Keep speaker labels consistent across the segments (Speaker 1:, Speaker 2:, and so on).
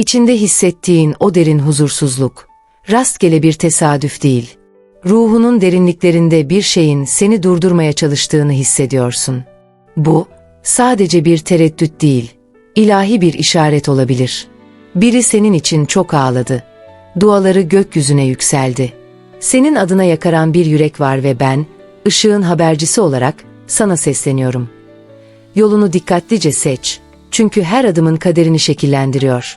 Speaker 1: İçinde hissettiğin o derin huzursuzluk, rastgele bir tesadüf değil. Ruhunun derinliklerinde bir şeyin seni durdurmaya çalıştığını hissediyorsun. Bu, sadece bir tereddüt değil, ilahi bir işaret olabilir. Biri senin için çok ağladı. Duaları gökyüzüne yükseldi. Senin adına yakaran bir yürek var ve ben, ışığın habercisi olarak sana sesleniyorum. Yolunu dikkatlice seç. Çünkü her adımın kaderini şekillendiriyor.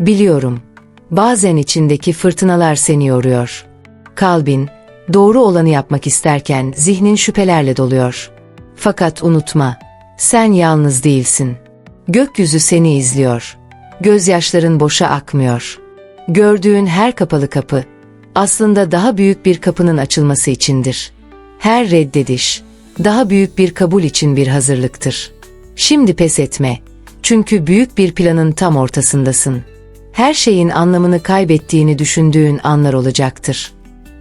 Speaker 1: Biliyorum. Bazen içindeki fırtınalar seni yoruyor. Kalbin, doğru olanı yapmak isterken zihnin şüphelerle doluyor. Fakat unutma, sen yalnız değilsin. Gökyüzü seni izliyor. Gözyaşların boşa akmıyor. Gördüğün her kapalı kapı, aslında daha büyük bir kapının açılması içindir. Her reddediş, daha büyük bir kabul için bir hazırlıktır. Şimdi pes etme. Çünkü büyük bir planın tam ortasındasın. Her şeyin anlamını kaybettiğini düşündüğün anlar olacaktır.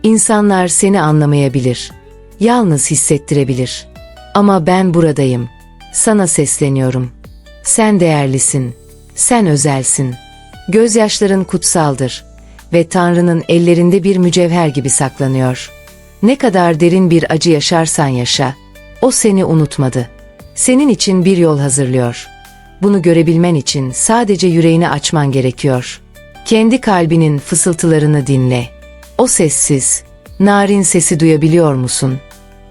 Speaker 1: İnsanlar seni anlamayabilir. Yalnız hissettirebilir. Ama ben buradayım. Sana sesleniyorum. Sen değerlisin. Sen özelsin. Gözyaşların kutsaldır ve Tanrı'nın ellerinde bir mücevher gibi saklanıyor. Ne kadar derin bir acı yaşarsan yaşa, o seni unutmadı. Senin için bir yol hazırlıyor. Bunu görebilmen için sadece yüreğini açman gerekiyor. Kendi kalbinin fısıltılarını dinle. O sessiz, narin sesi duyabiliyor musun?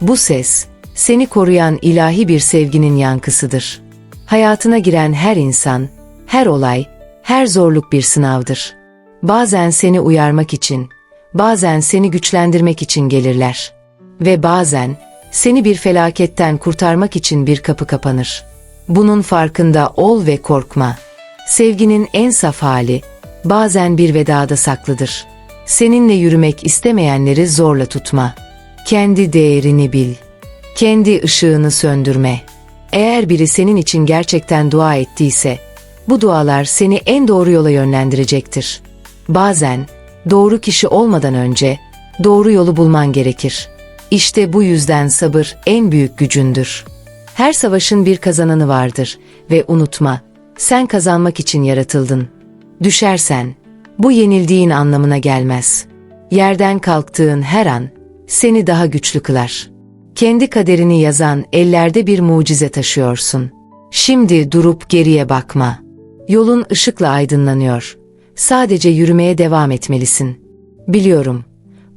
Speaker 1: Bu ses, seni koruyan ilahi bir sevginin yankısıdır. Hayatına giren her insan, her olay, her zorluk bir sınavdır. Bazen seni uyarmak için, bazen seni güçlendirmek için gelirler. Ve bazen seni bir felaketten kurtarmak için bir kapı kapanır. Bunun farkında ol ve korkma. Sevginin en saf hali bazen bir vedada saklıdır. Seninle yürümek istemeyenleri zorla tutma. Kendi değerini bil. Kendi ışığını söndürme. Eğer biri senin için gerçekten dua ettiyse, bu dualar seni en doğru yola yönlendirecektir. Bazen doğru kişi olmadan önce doğru yolu bulman gerekir. İşte bu yüzden sabır en büyük gücündür. Her savaşın bir kazananı vardır ve unutma, sen kazanmak için yaratıldın. Düşersen, bu yenildiğin anlamına gelmez. Yerden kalktığın her an seni daha güçlü kılar. Kendi kaderini yazan ellerde bir mucize taşıyorsun. Şimdi durup geriye bakma. Yolun ışıkla aydınlanıyor. Sadece yürümeye devam etmelisin. Biliyorum.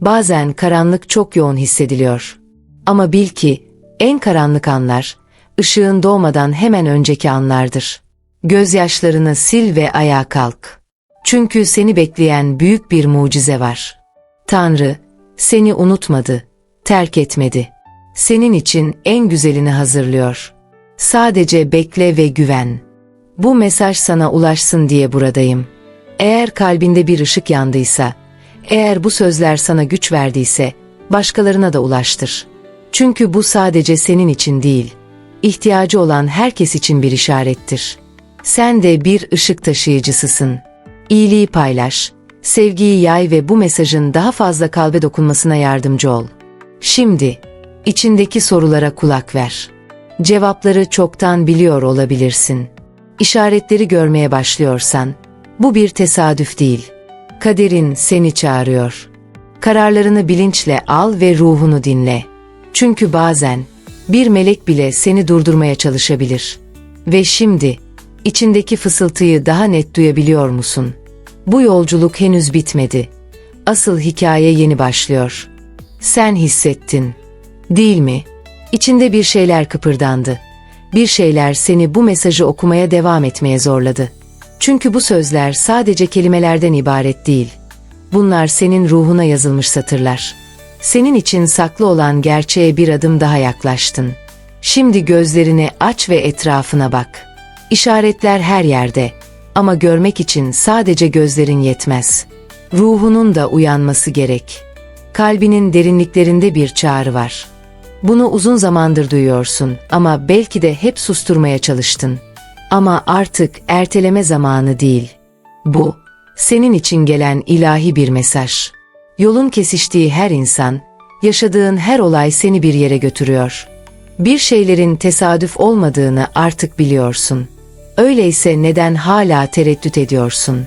Speaker 1: Bazen karanlık çok yoğun hissediliyor. Ama bil ki en karanlık anlar ışığın doğmadan hemen önceki anlardır. Gözyaşlarını sil ve ayağa kalk. Çünkü seni bekleyen büyük bir mucize var. Tanrı seni unutmadı, terk etmedi. Senin için en güzelini hazırlıyor. Sadece bekle ve güven. Bu mesaj sana ulaşsın diye buradayım. Eğer kalbinde bir ışık yandıysa, eğer bu sözler sana güç verdiyse, başkalarına da ulaştır. Çünkü bu sadece senin için değil, ihtiyacı olan herkes için bir işarettir. Sen de bir ışık taşıyıcısısın. İyiliği paylaş, sevgiyi yay ve bu mesajın daha fazla kalbe dokunmasına yardımcı ol. Şimdi, içindeki sorulara kulak ver. Cevapları çoktan biliyor olabilirsin. İşaretleri görmeye başlıyorsan, bu bir tesadüf değil. Kaderin seni çağırıyor. Kararlarını bilinçle al ve ruhunu dinle. Çünkü bazen bir melek bile seni durdurmaya çalışabilir. Ve şimdi içindeki fısıltıyı daha net duyabiliyor musun? Bu yolculuk henüz bitmedi. Asıl hikaye yeni başlıyor. Sen hissettin. Değil mi? İçinde bir şeyler kıpırdandı. Bir şeyler seni bu mesajı okumaya devam etmeye zorladı. Çünkü bu sözler sadece kelimelerden ibaret değil. Bunlar senin ruhuna yazılmış satırlar. Senin için saklı olan gerçeğe bir adım daha yaklaştın. Şimdi gözlerini aç ve etrafına bak. İşaretler her yerde ama görmek için sadece gözlerin yetmez. Ruhunun da uyanması gerek. Kalbinin derinliklerinde bir çağrı var. Bunu uzun zamandır duyuyorsun ama belki de hep susturmaya çalıştın. Ama artık erteleme zamanı değil. Bu, senin için gelen ilahi bir mesaj. Yolun kesiştiği her insan, yaşadığın her olay seni bir yere götürüyor. Bir şeylerin tesadüf olmadığını artık biliyorsun. Öyleyse neden hala tereddüt ediyorsun?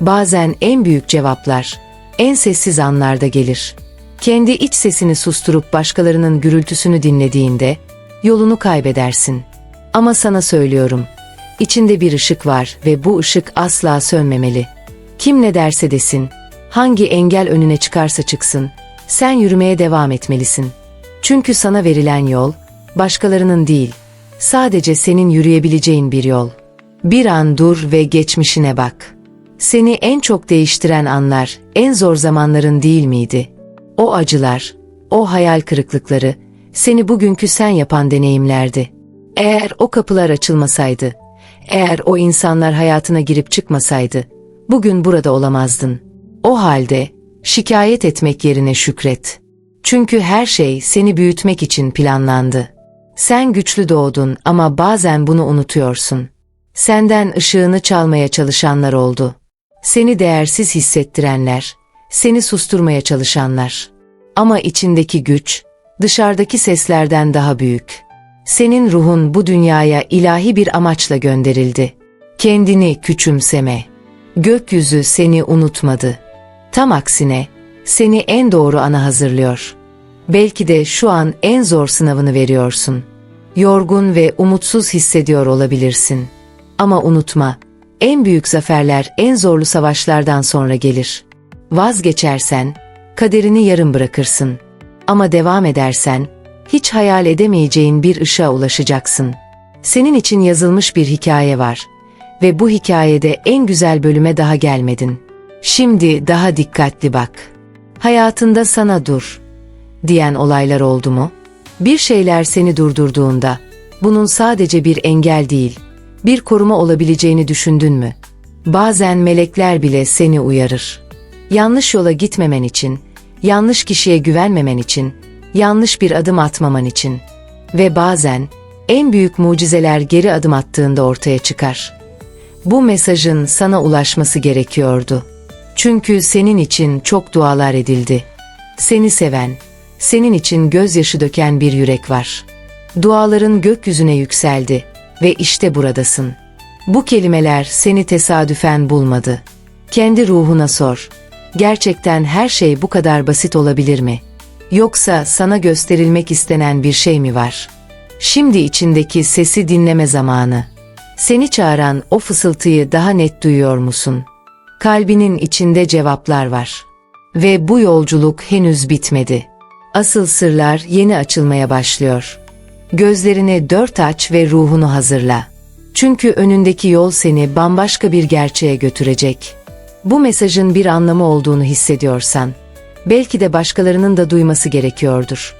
Speaker 1: Bazen en büyük cevaplar, en sessiz anlarda gelir. Kendi iç sesini susturup başkalarının gürültüsünü dinlediğinde yolunu kaybedersin. Ama sana söylüyorum, içinde bir ışık var ve bu ışık asla sönmemeli. Kim ne derse desin, hangi engel önüne çıkarsa çıksın, sen yürümeye devam etmelisin. Çünkü sana verilen yol, başkalarının değil, sadece senin yürüyebileceğin bir yol. Bir an dur ve geçmişine bak. Seni en çok değiştiren anlar, en zor zamanların değil miydi? O acılar, o hayal kırıklıkları, seni bugünkü sen yapan deneyimlerdi. Eğer o kapılar açılmasaydı, eğer o insanlar hayatına girip çıkmasaydı, bugün burada olamazdın. O halde şikayet etmek yerine şükret. Çünkü her şey seni büyütmek için planlandı. Sen güçlü doğdun ama bazen bunu unutuyorsun. Senden ışığını çalmaya çalışanlar oldu. Seni değersiz hissettirenler, seni susturmaya çalışanlar. Ama içindeki güç, dışarıdaki seslerden daha büyük. Senin ruhun bu dünyaya ilahi bir amaçla gönderildi. Kendini küçümseme. Gökyüzü seni unutmadı. Tam aksine, seni en doğru ana hazırlıyor. Belki de şu an en zor sınavını veriyorsun. Yorgun ve umutsuz hissediyor olabilirsin. Ama unutma, en büyük zaferler en zorlu savaşlardan sonra gelir. Vazgeçersen, kaderini yarım bırakırsın. Ama devam edersen, hiç hayal edemeyeceğin bir ışığa ulaşacaksın. Senin için yazılmış bir hikaye var ve bu hikayede en güzel bölüme daha gelmedin. Şimdi daha dikkatli bak. Hayatında sana dur diyen olaylar oldu mu? Bir şeyler seni durdurduğunda bunun sadece bir engel değil, bir koruma olabileceğini düşündün mü? Bazen melekler bile seni uyarır. Yanlış yola gitmemen için, yanlış kişiye güvenmemen için, yanlış bir adım atmaman için ve bazen en büyük mucizeler geri adım attığında ortaya çıkar. Bu mesajın sana ulaşması gerekiyordu. Çünkü senin için çok dualar edildi. Seni seven, senin için gözyaşı döken bir yürek var. Duaların gökyüzüne yükseldi ve işte buradasın. Bu kelimeler seni tesadüfen bulmadı. Kendi ruhuna sor. Gerçekten her şey bu kadar basit olabilir mi? Yoksa sana gösterilmek istenen bir şey mi var? Şimdi içindeki sesi dinleme zamanı. Seni çağıran o fısıltıyı daha net duyuyor musun? Kalbinin içinde cevaplar var. Ve bu yolculuk henüz bitmedi. Asıl sırlar yeni açılmaya başlıyor. Gözlerini dört aç ve ruhunu hazırla. Çünkü önündeki yol seni bambaşka bir gerçeğe götürecek. Bu mesajın bir anlamı olduğunu hissediyorsan, belki de başkalarının da duyması gerekiyordur.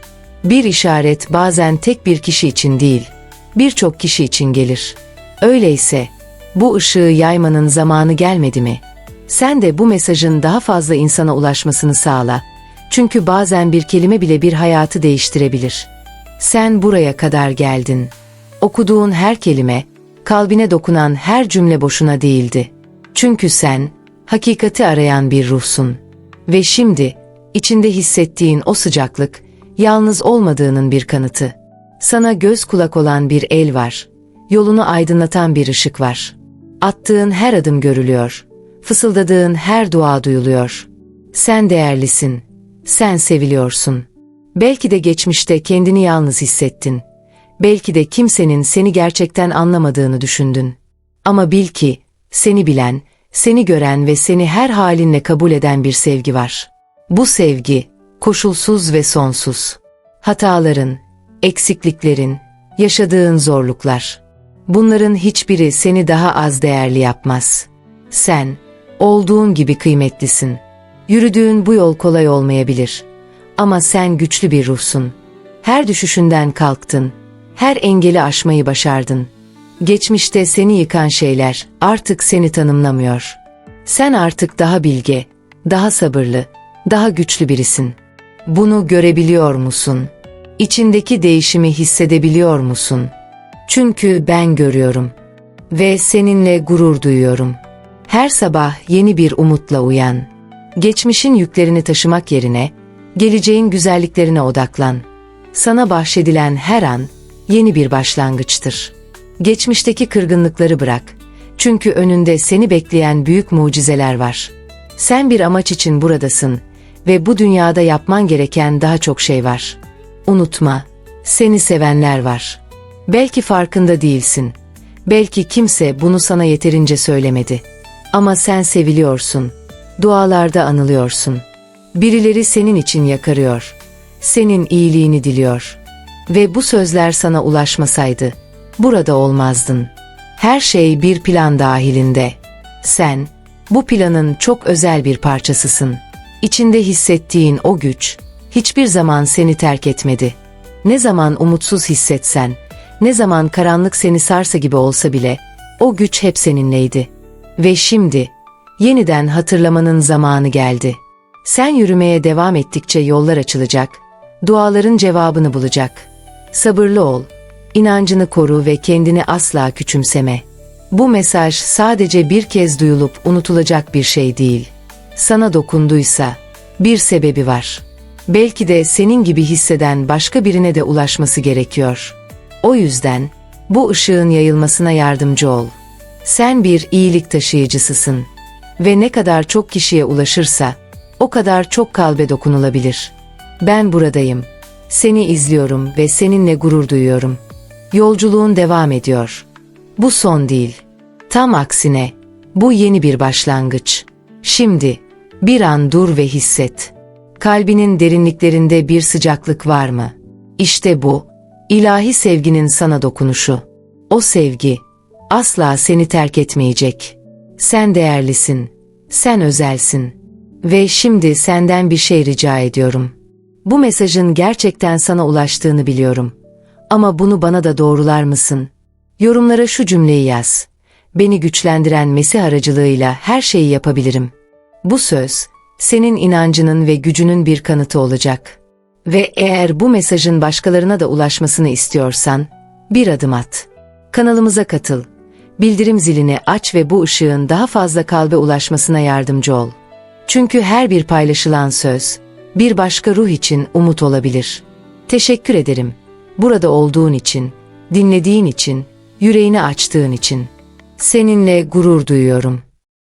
Speaker 1: Bir işaret bazen tek bir kişi için değil, birçok kişi için gelir. Öyleyse, bu ışığı yaymanın zamanı gelmedi mi? Sen de bu mesajın daha fazla insana ulaşmasını sağla. Çünkü bazen bir kelime bile bir hayatı değiştirebilir. Sen buraya kadar geldin. Okuduğun her kelime, kalbine dokunan her cümle boşuna değildi. Çünkü sen, hakikati arayan bir ruhsun. Ve şimdi, içinde hissettiğin o sıcaklık, yalnız olmadığının bir kanıtı. Sana göz kulak olan bir el var. Yolunu aydınlatan bir ışık var. Attığın her adım görülüyor. Fısıldadığın her dua duyuluyor. Sen değerlisin. Sen seviliyorsun. Belki de geçmişte kendini yalnız hissettin. Belki de kimsenin seni gerçekten anlamadığını düşündün. Ama bil ki, seni bilen, seni gören ve seni her halinle kabul eden bir sevgi var. Bu sevgi, koşulsuz ve sonsuz. Hataların, eksikliklerin, yaşadığın zorluklar. Bunların hiçbiri seni daha az değerli yapmaz. Sen, olduğun gibi kıymetlisin. Yürüdüğün bu yol kolay olmayabilir. Ama sen güçlü bir ruhsun. Her düşüşünden kalktın. Her engeli aşmayı başardın. Geçmişte seni yıkan şeyler artık seni tanımlamıyor. Sen artık daha bilge, daha sabırlı, daha güçlü birisin. Bunu görebiliyor musun? İçindeki değişimi hissedebiliyor musun? Çünkü ben görüyorum ve seninle gurur duyuyorum. Her sabah yeni bir umutla uyan. Geçmişin yüklerini taşımak yerine geleceğin güzelliklerine odaklan. Sana bahşedilen her an yeni bir başlangıçtır. Geçmişteki kırgınlıkları bırak Çünkü önünde seni bekleyen büyük mucizeler var. Sen bir amaç için buradasın ve bu dünyada yapman gereken daha çok şey var. Unutma, seni sevenler var. Belki farkında değilsin. Belki kimse bunu sana yeterince söylemedi. Ama sen seviliyorsun. Dualarda anılıyorsun. Birileri senin için yakarıyor. Senin iyiliğini diliyor. Ve bu sözler sana ulaşmasaydı, burada olmazdın. Her şey bir plan dahilinde. Sen, bu planın çok özel bir parçasısın. İçinde hissettiğin o güç, hiçbir zaman seni terk etmedi. Ne zaman umutsuz hissetsen, ne zaman karanlık seni sarsa gibi olsa bile, o güç hep seninleydi. Ve şimdi, yeniden hatırlamanın zamanı geldi. Sen yürümeye devam ettikçe yollar açılacak, duaların cevabını bulacak. Sabırlı ol, inancını koru ve kendini asla küçümseme. Bu mesaj sadece bir kez duyulup unutulacak bir şey değil. Sana dokunduysa bir sebebi var. Belki de senin gibi hisseden başka birine de ulaşması gerekiyor. O yüzden bu ışığın yayılmasına yardımcı ol. Sen bir iyilik taşıyıcısısın ve ne kadar çok kişiye ulaşırsa o kadar çok kalbe dokunulabilir. Ben buradayım. Seni izliyorum ve seninle gurur duyuyorum. Yolculuğun devam ediyor. Bu son değil. Tam aksine bu yeni bir başlangıç. Şimdi bir an dur ve hisset. Kalbinin derinliklerinde bir sıcaklık var mı? İşte bu ilahi sevginin sana dokunuşu. O sevgi asla seni terk etmeyecek. Sen değerlisin. Sen özelsin. Ve şimdi senden bir şey rica ediyorum. Bu mesajın gerçekten sana ulaştığını biliyorum. Ama bunu bana da doğrular mısın? Yorumlara şu cümleyi yaz. Beni güçlendiren Mesih aracılığıyla her şeyi yapabilirim. Bu söz, senin inancının ve gücünün bir kanıtı olacak. Ve eğer bu mesajın başkalarına da ulaşmasını istiyorsan, bir adım at. Kanalımıza katıl. Bildirim zilini aç ve bu ışığın daha fazla kalbe ulaşmasına yardımcı ol. Çünkü her bir paylaşılan söz, bir başka ruh için umut olabilir. Teşekkür ederim. Burada olduğun için, dinlediğin için, yüreğini açtığın için. Seninle gurur duyuyorum.